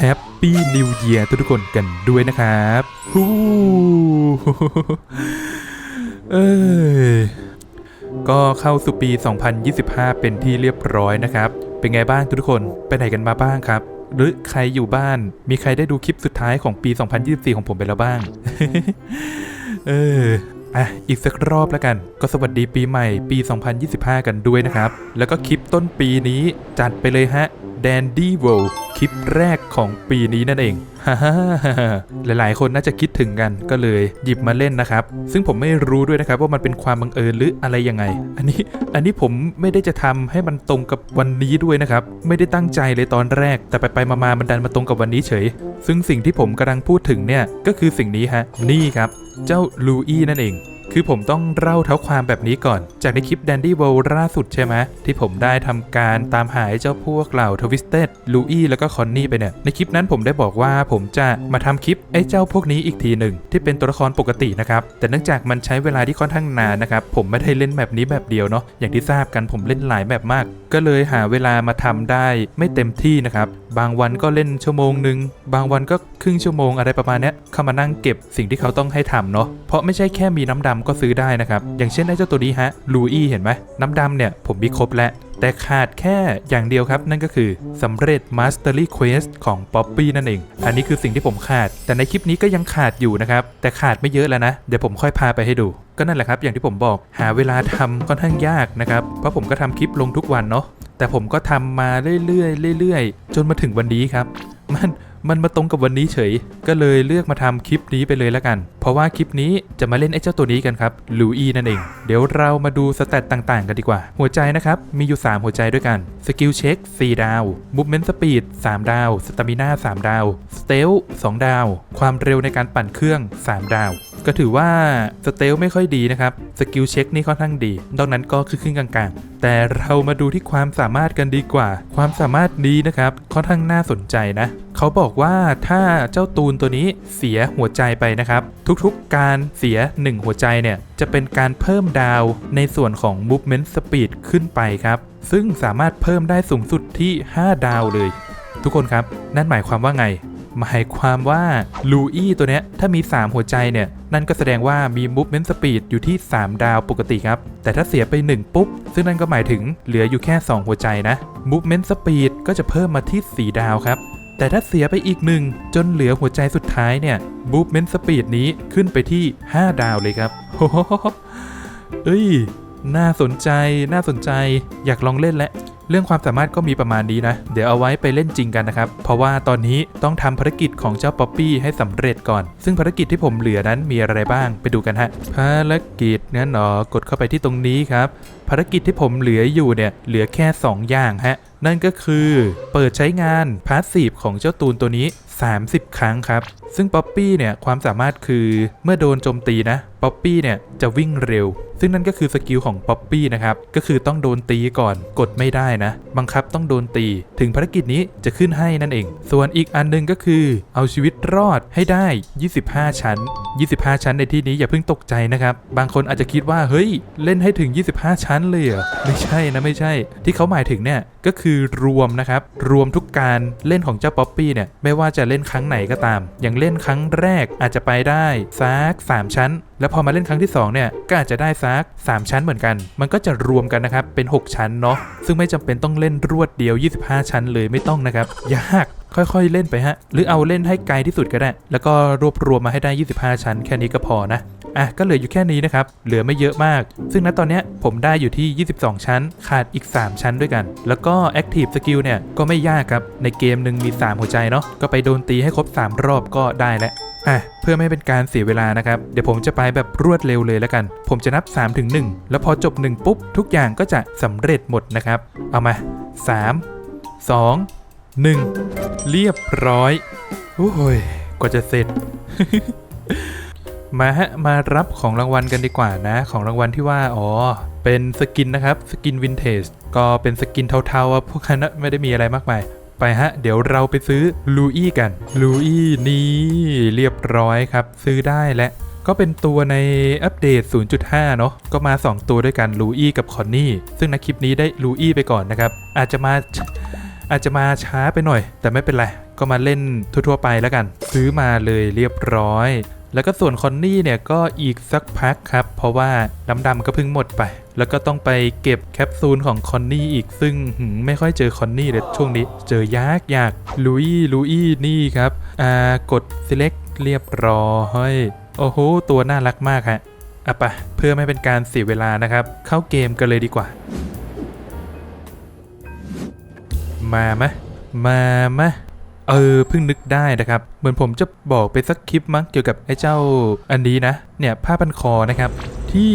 แฮปปี้นิวเยียร์ทุกคนกันด้วยนะครับฮู้เอ้ยก็เข้าสู่ปี 2025 เป็นที่เรียบร้อยนะครับ เป็นไงบ้างทุกคน ไปไหนกันมาบ้างครับ หรือใครอยู่บ้าน มีใครได้ดูคลิปสุดท้ายของปี 2024 ของผมไปแล้วบ้าง เอออะ อีกสักรอบแล้วกัน ก็สวัสดีปีใหม่ปี 2025 กันด้วยนะครับ แล้วก็คลิปต้นปีนี้จัดไปเลยฮะ แดนดี้โวคลิปแรกของปีนี้นั่นเองฮ่าหลายๆ คนน่าจะคิดถึงกันก็เลยหยิบมาเล่นนะครับ ซึ่งผมไม่รู้ด้วยนะครับว่ามันเป็นความบังเอิญหรืออะไรยังไง อันนี้อันนี้ผมไม่ได้จะทำให้มันตรงกับวันนี้ด้วยนะครับ ไม่ได้ตั้งใจเลยตอนแรก แต่ไปไปมาๆมันดันมาตรงกับวันนี้เฉย ซึ่งสิ่งที่ผมกำลังพูดถึงเนี่ยก็คือสิ่งนี้ฮะนี่ครับ เจ้าลูอี้นั่นเอง คือผมต้องเล่าเท้าความแบบนี้ก่อน จากในคลิป Dandy w o r l d ล่าสุดใช่ไหมที่ผมได้ทำการตามหาไอ้เจ้าพวกเหล่าทวิสเต็ดลูอี้แล้วก็คอนนี่ไปเนี่ย ในคลิปนั้นผมได้บอกว่าผมจะมาทำคลิปไอ้เจ้าพวกนี้อีกทีหนึ่งที่เป็นตัวละครปกตินะครับ แต่เนื่องจากมันใช้เวลาที่ค่อนข้างนานนะครับ ผมไม่ได้เล่นแบบนี้แบบเดียวเนาะอย่างที่ทราบกันผมเล่นหลายแบบมาก ก็เลยหาเวลามาทำได้ไม่เต็มที่นะครับ บางวันก็เล่นชั่วโมงหนึ่งบางวันก็ครึ่งชั่วโมงอะไรประมาณนี้เข้ามานั่งเก็บสิ่งที่เขาต้องให้ทำเนาะเพราะไม่ใช่แค่มีน้ำดำก็ซื้อได้นะครับอย่างเช่นไอ้เจ้าตัวนี้ฮะลูอี้เห็นไหมน้ำดำเนี่ยผมมีครบแล้ว แต่ขาดแค่อย่างเดียวครับ นั่นก็คือสำเร็จ Mastery Quest ของ Poppy นั่นเอง อันนี้คือสิ่งที่ผมขาด แต่ในคลิปนี้ก็ยังขาดอยู่นะครับ แต่ขาดไม่เยอะแล้วนะ เดี๋ยวผมค่อยพาไปให้ดู ก็นั่นแหละครับ อย่างที่ผมบอกหาเวลาทำค่อนข้างยากนะครับ เพราะผมก็ทำคลิปลงทุกวันเนาะแต่ผมก็ทำมาเรื่อยๆเรื่อยๆ จนมาถึงวันนี้ครับ มัน มันมาตรงกับวันนี้เฉย ก็เลยเลือกมาทำคลิปนี้ไปเลยละกัน เพราะว่าคลิปนี้จะมาเล่นไอ้เจ้าตัวนี้กันครับลูอีนั่นเอง เดี๋ยวเรามาดูสเตตต่างๆ กันดีกว่า หัวใจนะครับ มีอยู่ 3 หัวใจด้วยกันสกิลเช็ค4ดาวมูฟเมนต์สปีด3ดาวสตามิน่า3ดาวสเตล2ดาว ความเร็วในการปั่นเครื่อง 3 ดาว ก็ถือว่าสเตลไม่ค่อยดีนะครับ สกิลเช็คนี่ค่อนข้างดีนอกนั้นก็คือครึ่งกลางๆ แต่เรามาดูที่ความสามารถกันดีกว่า ความสามารถนี้นะครับค่อนข้างน่าสนใจนะ เขาบอกว่าถ้าเจ้าตูนตัวนี้เสียหัวใจไปนะครับ ทุกๆการเสีย 1 หัวใจเนี่ยจะเป็นการเพิ่มดาวในส่วนของ Movement Speed ขึ้นไปครับ ซึ่งสามารถเพิ่มได้สูงสุดที่ 5 ดาวเลย ทุกคนครับ นั่นหมายความว่าไง หมายความว่าลูอี้ตัวเนี้ยถ้ามี 3 หัวใจเนี่ย นั่นก็แสดงว่ามี Movement Speed อยู่ที่ 3 ดาวปกติครับ แต่ถ้าเสียไป 1 ปุ๊บ ซึ่งนั่นก็หมายถึงเหลืออยู่แค่ 2 หัวใจนะ Movement Speed ก็จะเพิ่มมาที่ 4 ดาวครับแต่ถ้าเสียไปอีกหนึ่งจนเหลือหัวใจสุดท้ายเนี่ย Movement Speed นี้ขึ้นไปที่ 5 ดาวเลยครับโอ้เอ้ย น่าสนใจ น่าสนใจ อยากลองเล่นและ เรื่องความสามารถก็มีประมาณนี้นะ เดี๋ยวเอาไว้ไปเล่นจริงกันนะครับ เพราะว่าตอนนี้ต้องทำภารกิจของเจ้าป๊อปปี้ให้สำเร็จก่อน ซึ่งภารกิจที่ผมเหลือนั้นมีอะไรบ้างไปดูกันฮะ ภารกิจนั้นหรอกดเข้าไปที่ตรงนี้ครับ ภารกิจที่ผมเหลืออยู่เนี่ยเหลือแค่ 2 อย่างฮะ นั่นก็คือเปิดใช้งานพาสซีฟของเจ้าตูนตัวนี้ 30 ครั้งครับ ซึ่งป๊อปปี้เนี่ยความสามารถคือเมื่อโดนโจมตีนะป๊อปปี้เนี่ยจะวิ่งเร็ว ซึ่งนั่นก็คือสกิลของป๊อปปี้นะครับ ก็คือต้องโดนตีก่อนกดไม่ได้นะ บังคับต้องโดนตี ถึงภารกิจนี้จะขึ้นให้นั่นเอง ส่วนอีกอันหนึงก็คือ เอาชีวิตรอดให้ได้ 25 ชั้น 25 ชั้นในที่นี้อย่าเพิ่งตกใจนะครับ บางคนอาจจะคิดว่าเฮ้ย เล่นให้ถึง 25 ชั้นเลยเหรอไม่ใช่นะไม่ใช่ ที่เขาหมายถึงเนี่ยก็คือือรวมนะครับ รวมทุกการเล่นของเจ้าป๊อปปี้เนี่ย ไม่ว่าจะเล่นครั้งไหนก็ตาม อย่างเล่นครั้งแรกอาจจะไปได้สัก3 ชั้น แล้วพอมาเล่นครั้งที่ 2 เนี่ย ก็อาจจะได้ซัก3 ชั้นเหมือนกัน มันก็จะรวมกันนะครับ เป็น 6 ชั้นเนาะ ซึ่งไม่จำเป็นต้องเล่นรวดเดียว 25 ชั้นเลยไม่ต้องนะครับ ยากค่อยๆ เล่นไปฮะ หรือเอาเล่นให้ไกลที่สุดก็ได้ แล้วก็รวบรวมมาให้ได้ 25 ชั้น แค่นี้ก็พอนะ อะก็เหลืออยู่แค่นี้นะครับ เหลือไม่เยอะมาก ซึ่งณตอนนี้ผมได้อยู่ที่ 22 ชั้น ขาดอีก 3 ชั้นด้วยกัน แล้วก็ Active Skill เนี่ย ก็ไม่ยากครับ ในเกมหนึ่งมี 3 หัวใจเนาะ ก็ไปโดนตีให้ครบ 3 รอบก็ได้แล้วอะเพื่อไม่เป็นการเสียเวลานะครับ เดี๋ยวผมจะไปแบบรวดเร็วเลยแล้วกัน ผมจะนับ 3 ถึง 1 แล้วพอจบ 1 ปุ๊บ ทุกอย่างก็จะสำเร็จหมดนะครับ เอามา 3 2 1 เรียบร้อยโอ้ยกว่าจะเสร็จ มาฮะมารับของรางวัลกันดีกว่านะ ของรางวัลที่ว่า อ๋อ เป็นสกินนะครับ สกินวินเทจ ก็เป็นสกินเทาๆอะพวกนั้นนะไม่ได้มีอะไรมากมาย ไปฮะ เดี๋ยวเราไปซื้อลูอี้กัน ลูอี้นี่เรียบร้อยครับ ซื้อได้และ ก็เป็นตัวในอัปเดต 0.5 เนาะ ก็มา 2 ตัวด้วยกัน ลูอี้กับคอนนี่ ซึ่งในคลิปนี้ได้ลูอี้ไปก่อนนะครับ อาจจะมาอาจจะมาช้าไปหน่อย แต่ไม่เป็นไร ก็มาเล่นทั่วๆไปแล้วกัน ซื้อมาเลยเรียบร้อย แล้วก็ส่วนคอนนี่เนี่ยก็อีกสักพักครับ เพราะว่าน้ำดำก็เพิ่งหมดไป แล้วก็ต้องไปเก็บแคปซูลของคอนนี่อีกซึ่งหืมไม่ค่อยเจอคอนนี่เลยช่วงนี้ เจอยากยากลุยลุยนี่ครับอ่ากด select เรียบร้อยโอ้โหตัวน่ารักมากฮะอะปะเพื่อไม่เป็นการเสียเวลานะครับ เข้าเกมกันเลยดีกว่า มามะมามะ เออเพิ่งนึกได้นะครับ เหมือนผมจะบอกไปสักคลิปมั้งเกี่ยวกับไอ้เจ้าอันนี้นะ เนี่ยผ้าพันคอนะครับ ที่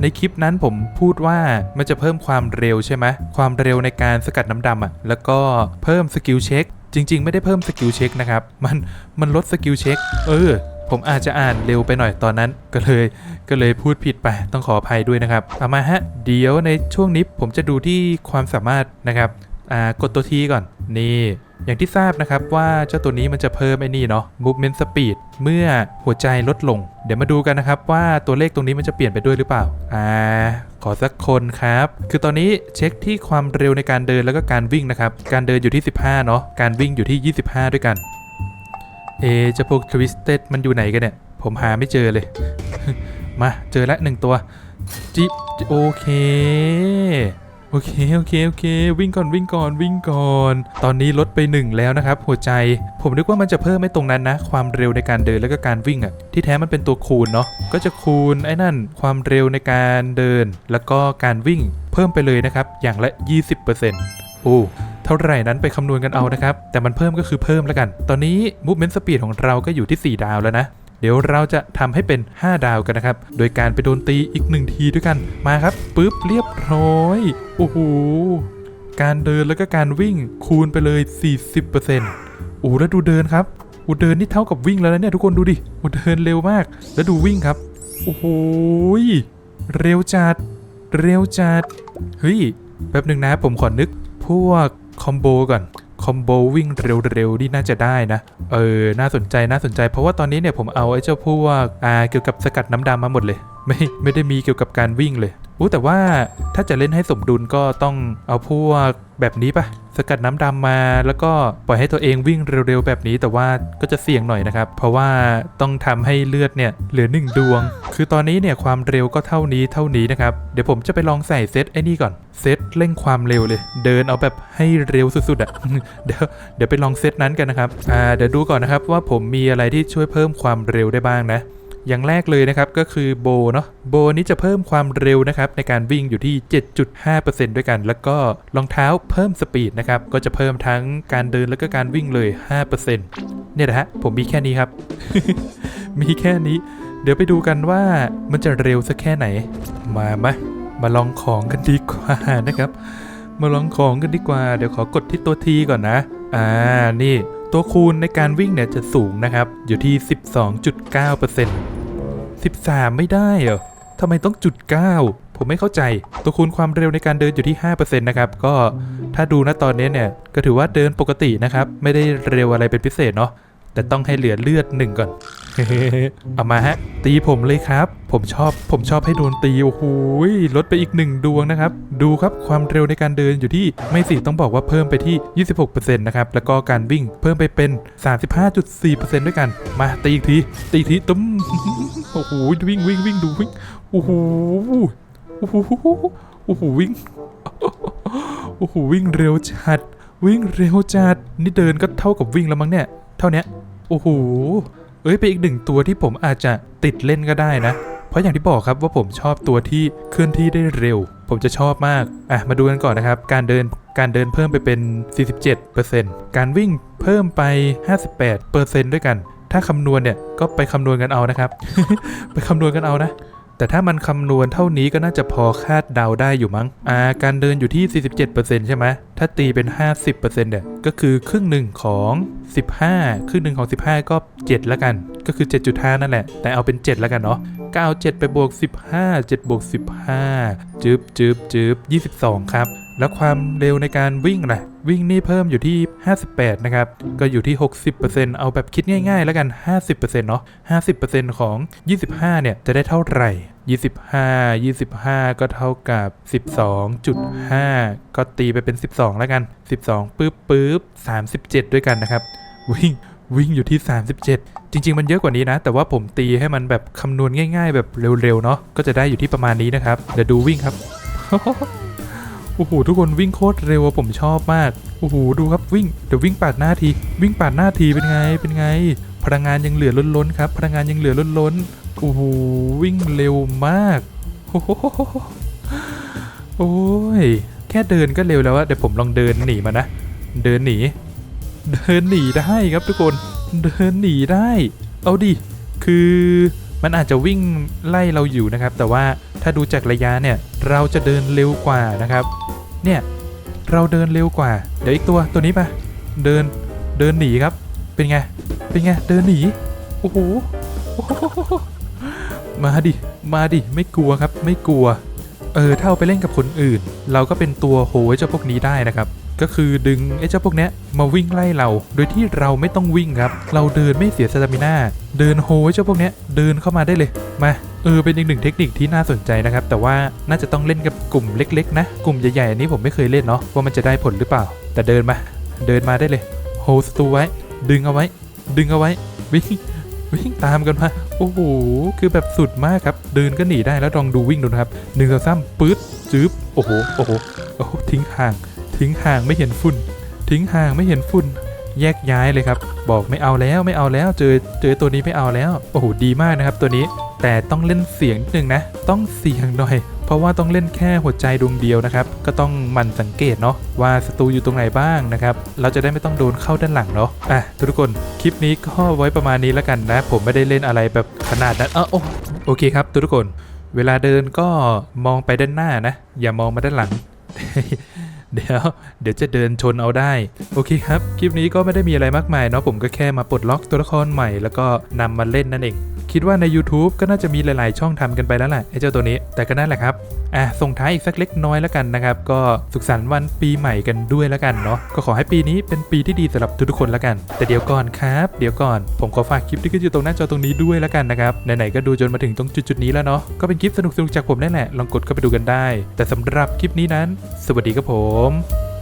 ในคลิปนั้นผมพูดว่ามันจะเพิ่มความเร็วใช่ไหมความเร็วในการสกัดน้ำดำอะแล้วก็เพิ่มสกิลเช็คจริง ๆ ไม่ได้เพิ่มสกิลเช็คนะครับ มันมันลดสกิลเช็คเออ ผมอาจจะอ่านเร็วไปหน่อยตอนนั้น ก็เลย ก็เลยพูดผิดไปต้องขออภัยด้วยนะครับเอามาฮะ เดี๋ยวในช่วงนี้ผมจะดูที่ความสามารถนะครับ อ่ากดตัวทีก่อน นี่อย่างที่ทราบนะครับว่าเจ้าตัวนี้มันจะเพิ่มไอ้นี่เนาะ movement speed เมื่อหัวใจลดลง เดี๋ยวมาดูกันนะครับว่าตัวเลขตรงนี้มันจะเปลี่ยนไปด้วยหรือเปล่า อ่า ขอสักคนครับ คือตอนนี้เช็คที่ความเร็วในการเดินแล้วก็การวิ่งนะครับ การเดินอยู่ที่ 15 เนาะ การวิ่งอยู่ที่ 25 ด้วยกัน เอจะพวกทวิสเต็ดมันอยู่ไหนกันเนี่ย ผมหาไม่เจอเลย มาเจอแล้วหนึ่งตัวจิบโอเค โอเคโอเคโอเค วิ่งก่อนวิ่งก่อนวิ่งก่อน ตอนนี้ลดไป 1 แล้วนะครับหัวใจ ผมนึกว่ามันจะเพิ่มไม่ตรงนั้นนะ ความเร็วในการเดินแล้วก็การวิ่งอะ่ะที่แท้มันเป็นตัวคูณเนาะก็จะคูณไอ้นั่น ความเร็วในการเดิน แล้วก็การวิ่งเพิ่มไปเลยนะครับอย่างละ 20%โอ้เท่าไหร่นั้นไปคำนวณกันเอานะครับ แต่มันเพิ่มก็คือเพิ่มแล้วกัน ตอนนี้ movement speed ของเราก็อยู่ที่ 4 ดาวแล้วนะ เดี๋ยวเราจะทำให้เป็น 5 ดาวกันนะครับ โดยการไปโดนตีอีก 1 ทีด้วยกัน มาครับ ปึ๊บ เรียบ ร้อยโอ้โห การเดินแล้วก็การวิ่งคูณไปเลย 40%โอ้แล้วดูเดินครับโอ้เดินนี่เท่ากับวิ่งแล้วนะเนี่ยทุกคนดูดิโอ้เดินเร็วมาก แล้วดูวิ่งครับ โอ้โห เร็วจัด เร็วจัด เฮ้ย แป๊บหนึ่งนะผมขอนึก พวกคอมโบก่อน คอมโบวิ่งเร็วๆนี่น่าจะได้นะ เออ น่าสนใจน่าสนใจ เพราะว่าตอนนี้เนี่ยผมเอาไอ้เจ้าพวก อ่า เกี่ยวกับสกัดน้ำดำมาหมดเลย ไม่ ไม่ได้มีเกี่ยวกับการวิ่งเลย อู้แต่ว่าถ้าจะเล่นให้สมดุลก็ต้องเอาพวกแบบนี้ปะสกัดน้ำดำมา แล้วก็ปล่อยให้ตัวเองวิ่งเร็วๆแบบนี้แต่ว่าก็จะเสี่ยงหน่อยนะครับ เพราะว่าต้องทำให้เลือดเนี่ยเหลือหนึ่งดวง คือตอนนี้เนี่ยความเร็วก็เท่านี้เท่านี้นะครับ เดี๋ยวผมจะไปลองใส่เซตไอ้นี่ก่อน เซตเร่งความเร็วเลย เดินเอาแบบให้เร็วสุดๆอะ เดี๋ยวเดี๋ยวไปลองเซตนั้นกันนะครับ อ่าเดี๋ยวดูก่อนนะครับว่าผมมีอะไรที่ช่วยเพิ่มความเร็วได้บ้างนะ อย่างแรกเลยนะครับก็คือโบเนาะโบนี้จะเพิ่มความเร็วนะครับในการวิ่งอยู่ที่ 7.5%ด้วยกัน แล้วก็รองเท้าเพิ่มสปีดนะครับก็จะเพิ่มทั้งการเดินแล้วก็การวิ่งเลย 5%เนี่ยนะฮะผมมีแค่นี้ครับ มีแค่นี้ เดี๋ยวไปดูกันว่ามันจะเร็วสักแค่ไหน มามามาลองของกันดีกว่านะครับ มาลองของกันดีกว่า เดี๋ยวขอกดที่ตัวทีก่อนนะ อ่านี่ ตัวคูณในการวิ่งเนี่ยจะสูงนะครับ อยู่ที่ 12.9% 13 ไม่ได้เหรอทำไมต้องจุด 9 ผมไม่เข้าใจ ตัวคูณความเร็วในการเดินอยู่ที่ 5%นะครับ ก็ถ้าดูนะตอนนี้เนี่ย ก็ถือว่าเดินปกตินะครับ ไม่ได้เร็วอะไรเป็นพิเศษเนาะ แต่ต้องให้เหลือเลือดหนึ่งก่อน เอามาฮะ ตีผมเลยครับ ผมชอบ ผมชอบให้โดนตี โอ้โหลดไปอีกหนึ่งดวงนะครับ ดูครับความเร็วในการเดินอยู่ที่ไม่สิต้องบอกว่าเพิ่มไปที่ 26%นะครับ แล้วก็การวิ่งเพิ่มไปเป็น 35.4%ด้วยกัน มาตีอีกที ตีอีกทีตุ้ม โอ้โห วิ่งวิ่งวิ่งดูวิ่ง โอ้โห โอ้โห โอ้โห วิ่ง โอ้โห วิ่งเร็วจัด วิ่งเร็วจัด นี่เดินก็เท่ากับวิ่งแล้วมั้งเนี่ย เท่านี้ โอ้โหเอ้ยเป็นอีกหนึ่งตัวที่ผมอาจจะติดเล่นก็ได้นะ เพราะอย่างที่บอกครับว่าผมชอบตัวที่เคลื่อนที่ได้เร็ว ผมจะชอบมาก อะมาดูกันก่อนนะครับ การเดินการเดินเพิ่มไปเป็น 47%การวิ่งเพิ่มไป 58%ด้วยกัน ถ้าคำนวณเนี่ยก็ไปคำนวณกันเอานะครับ ไปคำนวณกันเอานะ แต่ถ้ามันคำนวณเท่านี้ก็น่าจะพอคาดเดาได้อยู่มั้ง อ่า การเดินอยู่ที่ 47%ใช่ไหม ถ้าตีเป็น 50%เนี่ยก็คือครึ่งหนึ่งของ 15 ครึ่งหนึ่งของ 15 ก็ 7 แล้วกัน ก็คือ 7.5 นั่นแหละ แต่เอาเป็น 7 แล้วกันเนาะก็เอา7ไปบวก 15 7บวก15 จึบจึบจึบ22 ครับ แล้วความเร็วในการวิ่งล่ะ วิ่งนี่เพิ่มอยู่ที่ 58 นะครับ ก็อยู่ที่ 60%เอาแบบคิดง่ายๆ แล้วกัน 50%เนาะ50%ของ 25 เนี่ย จะได้เท่าไหร่ 25 25 ก็เท่ากับ 12.5 ก็ตีไปเป็น 12 แล้วกัน 12ปึ๊บปึ๊บ37 ด้วยกันนะครับ วิ่งวิ่งอยู่ที่ 37 จริง ๆ มันเยอะกว่านี้นะ แต่ว่าผมตีให้มันแบบคำนวณง่าย ๆ แบบเร็วๆ เนาะก็จะได้อยู่ที่ประมาณนี้นะครับ เดี๋ยวดูวิ่งครับ โอ้โหทุกคนวิ่งโคตรเร็วผมชอบมากโอ้โหดูครับวิ่งเดี๋ยววิ่งปาดหน้าที วิ่งปาดหน้าทีเป็นไงเป็นไง พลังงานยังเหลือล้นๆครับ พลังงานยังเหลือล้นๆโอ้โหวิ่งเร็วมากโอ้โหโอ้ยแค่เดินก็เร็วแล้วอะเดี๋ยวผมลองเดินหนีมานะเดินหนี เดินหนีได้ครับทุกคนเดินหนีได้ เอาดิคือมันอาจจะวิ่งไล่เราอยู่นะครับ แต่ว่า ถ้าดูจากระยะเนี่ยเราจะเดินเร็วกว่านะครับ เนี่ยเราเดินเร็วกว่า เดี๋ยวอีกตัวตัวนี้ปะเดินเดินหนีครับ เป็นไง เป็นไง เดินหนี โอ้โห มาดิ มาดิ ไม่กลัวครับ ไม่กลัว เออ ถ้าเอาไปเล่นกับคนอื่น เราก็เป็นตัวโหยเจ้าพวกนี้ได้นะครับ ก็คือดึงไอ้เจ้าพวกเนี้ยมาวิ่งไล่เรา โดยที่เราไม่ต้องวิ่งครับ เราเดินไม่เสียสตามิน่า เดินโหยเจ้าพวกเนี้ยเดินเข้ามาได้เลย มา เออเป็นอีกหนึ่งเทคนิคที่น่าสนใจนะครับ แต่ว่าน่าจะต้องเล่นกับกลุ่มเล็ก ๆ นะ กลุ่มใหญ่ๆอันนี้ผมไม่เคยเล่นเนาะว่ามันจะได้ผลหรือเปล่า แต่เดินมา เดินมาได้เลยโฮสตูไว้ ดึงเอาไว้ ดึงเอาไว้ วิ่งวิ่งตามกันมา โอ้โห คือแบบสุดมากครับ เดินก็หนีได้แล้วลองดูวิ่งดูนะครับหนึ่งสองสามปื๊ดจื๊บโอ้โหโอ้โหโอ้โหทิ้งห่าง ทิ้งห่างไม่เห็นฝุ่น ทิ้งห่างไม่เห็นฝุ่น แยกย้ายเลยครับ บอกไม่เอาแล้วไม่เอาแล้ว เจอเจอตัวนี้ไม่เอาแล้ว โอ้โหดีมากนะครับ ตัวนี้แต่ต้องเล่นเสียงนิดนึงนะ ต้องเสียงหน่อย เพราะว่าต้องเล่นแค่หัวใจดวงเดียวนะครับ ก็ต้องมันสังเกตเนาะว่าศัตรูอยู่ตรงไหนบ้างนะครับ เราจะได้ไม่ต้องโดนเข้าด้านหลังเนาะ อะทุกคน คลิปนี้ก็ไว้ประมาณนี้แล้วกันนะ ผมไม่ได้เล่นอะไรแบบขนาดนั้นเออโอเคครับทุกคน เวลาเดินก็มองไปด้านหน้านะ อย่ามองมาด้านหลังเดี๋ยวเดี๋ยวจะเดินชนเอาได้ โอเคครับ คลิปนี้ก็ไม่ได้มีอะไรมากมายเนาะผมก็แค่มาปลดล็อกตัวละครใหม่แล้วก็นำมาเล่นนั่นเอง คิดว่าใน YouTube ก็น่าจะมีหลาย ๆ ช่องทำกันไปแล้วแหละไอ้เจ้าตัวนี้ แต่ก็นั่นแหละครับอะส่งท้ายอีกสักเล็กน้อยแล้วกันนะครับ ก็สุขสันต์วันปีใหม่กันด้วยแล้วกันเนาะก็ขอให้ปีนี้เป็นปีที่ดีสำหรับทุกๆคนแล้วกัน แต่เดี๋ยวก่อนครับ เดี๋ยวก่อน ผมขอฝากคลิปที่ขึ้นอยู่ตรงหน้าจอตรงนี้ด้วยแล้วกันนะครับไหนๆก็ดูจนมาถึงตรงจุดๆนี้แล้วเนาะก็เป็นคลิปสนุกๆจากผมนั่นแหละลองกดเข้าไปดูกันได้ แต่สำหรับคลิปนี้นั้น สวัสดีครับผม